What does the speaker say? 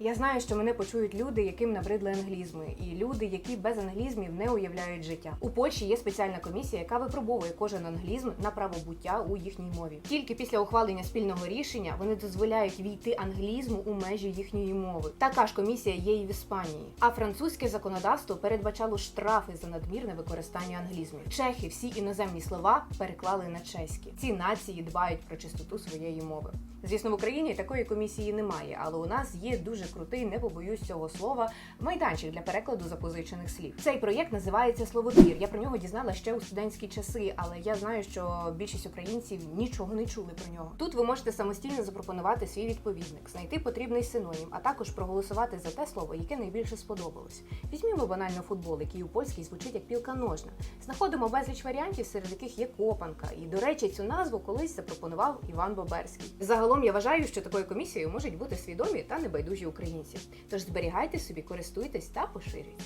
Я знаю, що мене почують люди, яким набридли англізми, і люди, які без англізмів не уявляють життя. У Польщі є спеціальна комісія, яка випробовує кожен англізм на правобуття у їхній мові. Тільки після ухвалення спільного рішення вони дозволяють війти англізму у межі їхньої мови. Така ж комісія є і в Іспанії. А французьке законодавство передбачало штрафи за надмірне використання англізмів. Чехи всі іноземні слова переклали на чеські. Ці нації дбають про чистоту своєї мови. Звісно, в Україні такої комісії немає, але у нас є дуже крутий, не побоюсь цього слова, майданчик для перекладу запозичених слів. Цей проєкт називається Словотвір. Я про нього дізналася ще у студентські часи, але я знаю, що більшість українців нічого не чули про нього. Тут ви можете самостійно запропонувати свій відповідник, знайти потрібний синонім, а також проголосувати за те слово, яке найбільше сподобалось. Візьмімо банально футбол, який у польській звучить як пілка ножна. Знаходимо безліч варіантів, серед яких є копанка. І, до речі, цю назву колись запропонував Іван Боберський. Загалом я вважаю, що такою комісією можуть бути свідомі та небайдужі українці. Тож зберігайте собі, користуйтесь та поширюйте.